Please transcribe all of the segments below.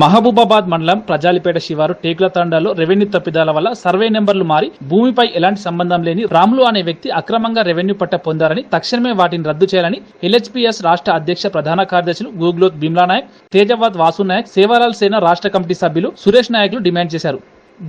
మహబూబాబాద్ మండలం ప్రజాలిపేట శివారు టేకుల తండాలో రెవెన్యూ తప్పిదాల వల్ల సర్వే నెంబర్లు మారి భూమిపై ఎలాంటి సంబంధం లేని రాములు అనే వ్యక్తి అక్రమంగా రెవెన్యూ పట్ట పొందారని తక్షణమే వాటిని రద్దు చేయాలని ఎల్హెచ్పిఎస్ రాష్ట్ర అధ్యక్ష ప్రధాన కార్యదర్శులు గూగ్లోత్ బిమ్లా నాయక్ తేజవాద్ వాసు నాయక్ సేవాలాల్ సేన రాష్ట్ర కమిటీ సభ్యులు సురేష్ నాయకులు డిమాండ్ చేశారు.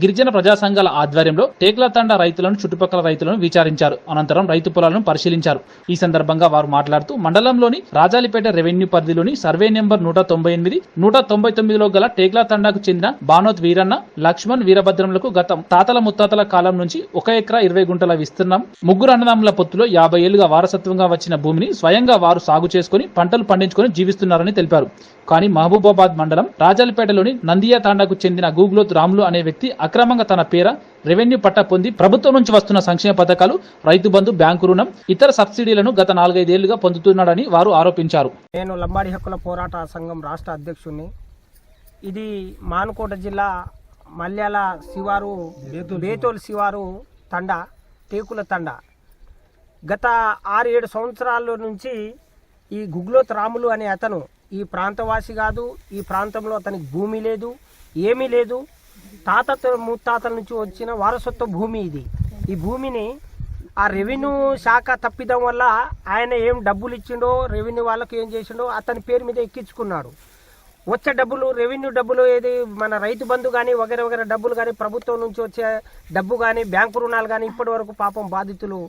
గిరిజన ప్రజా సంఘాల ఆధ్వర్యంలో టేక్ల రైతులను చుట్టుపక్కల రైతులను విచారించారు. అనంతరం రైతు పొలాలను పరిశీలించారు. ఈ సందర్భంగా వారు మాట్లాడుతూ మండలంలోని రాజాలిపేట రెవెన్యూ పరిధిలోని సర్వే నెంబర్ నూట తొంభై ఎనిమిది నూట తొంభై తొమ్మిదిలో గల టేక్ల తండాకు చెందిన బానోత్ వీరన్న లక్ష్మణ్ వీరభద్రములకు గత తాతల ముత్తాతల కాలం నుంచి ఒక ఎకరా ఇరవై గుంటల విస్తీర్ణం ముగ్గురు అన్నదమ్ముల పొత్తులో యాభై ఏళ్ళుగా వారసత్వంగా వచ్చిన భూమిని స్వయంగా వారు సాగు చేసుకుని పంటలు పండించుకొని జీవిస్తున్నారని తెలిపారు. కానీ మహబూబాబాద్ మండలం రాజాలపేటలోని నందియా తాండాకు చెందిన గూగ్లోత్ రాములు అనే వ్యక్తి అక్రమంగా తన పేర రెవెన్యూ పట్టా పొంది ప్రభుత్వం నుంచి వస్తున్న సంక్షేమ పథకాలు రైతు బంధు బ్యాంకు రుణం ఇతర సబ్సిడీలను గత నాలుగైదేళ్ళుగా పొందుతున్నాడని వారు ఆరోపించారు. నేను లంబాడి హక్కుల పోరాట సంఘం రాష్ట్ర అధ్యక్షుడిని ఇది మానుకోట జిల్లా మల్యాల శివారు బేతోల్ శివారు. తండ టేకుల తండ. గత ఆరు ఏడు సంవత్సరాల నుంచి ఈ గుగ్లోత్ రాములు అనే అతను ఈ ప్రాంతవాసి కాదు ఈ ప్రాంతంలో అతనికి భూమి లేదు ఏమీ లేదు. తాత ముత్తాతల నుంచి వచ్చిన వారసత్వ భూమి ఇది. ఈ భూమిని ఆ రెవెన్యూ శాఖ తప్పిదం వల్ల ఆయన ఏం డబ్బులు ఇచ్చిండో రెవెన్యూ వాళ్ళకి ఏం చేసిండో అతని పేరు మీద ఎక్కించుకున్నాడు. వచ్చే డబ్బులు రెవెన్యూ డబ్బులు ఏది మన రైతు బంధు కానీ వగేరే వగేరే డబ్బులు కానీ ప్రభుత్వం నుంచి వచ్చే డబ్బు కానీ బ్యాంకు రుణాలు కానీ ఇప్పటి వరకు పాపం బాధితులు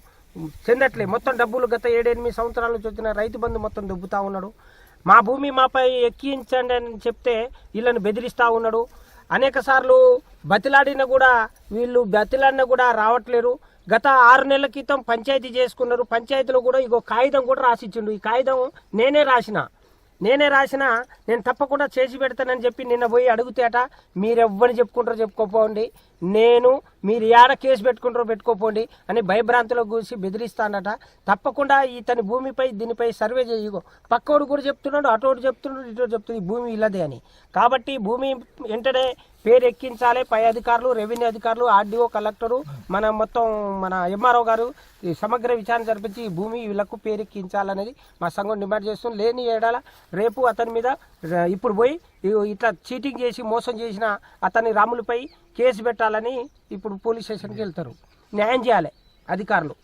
చెందట్లే. మొత్తం డబ్బులు గత ఏడెనిమిది సంవత్సరాల నుంచి వచ్చిన రైతు బంధు మొత్తం దుబ్బుతా ఉన్నాడు. మా భూమి మాపై ఎక్కించండి అని చెప్తే వీళ్ళని బెదిరిస్తూ ఉన్నాడు. అనేక సార్లు బతిలాడినా కూడా వీళ్ళు బతిలాడినా కూడా రావట్లేరు. గత ఆరు నెలల క్రితం పంచాయతీ చేసుకున్నారు. పంచాయతీలో కూడా ఇగో కాగితం కూడా రాసిచ్చిండు. ఈ కాగితం నేనే రాసిన. నేనే రాసిన నేను తప్పకుండా చేసి పెడతానని చెప్పి నిన్న పోయి అడుగుతేట మీరెవ్వని చెప్పుకుంటారో చెప్పుకోపోండి. నేను మీరు ఏడ కేసు పెట్టుకుంటారో పెట్టుకోపోండి అని భయభ్రాంతిలో కూసి బెదిరిస్తానట తప్పకుండా ఇతని భూమిపై దీనిపై సర్వే చేయగో. పక్కోడు కూడా చెప్తున్నాడు అటోడు చెప్తున్నాడు ఇటోడు చెప్తుంది భూమి ఇల్లదే అని. కాబట్టి భూమి వెంటనే పేరు ఎక్కించాలి పై అధికారులు రెవెన్యూ అధికారులు ఆర్డీఓ కలెక్టరు మన మొత్తం మన ఎంఆర్ఓ గారు ఈ సమగ్ర విచారణ జరిపించి భూమి వీళ్ళకు పేరు ఎక్కించాలనేది మా సంఘం డిమాండ్ చేస్తుంది. లేని ఏడాల రేపు అతని మీద ఇప్పుడు పోయి ఇట్లా చీటింగ్ చేసి మోసం చేసిన అతని రాములపై కేసు పెట్టాలని ఇప్పుడు పోలీస్ స్టేషన్కి వెళ్తారు. న్యాయం చేయాలి అధికారులు.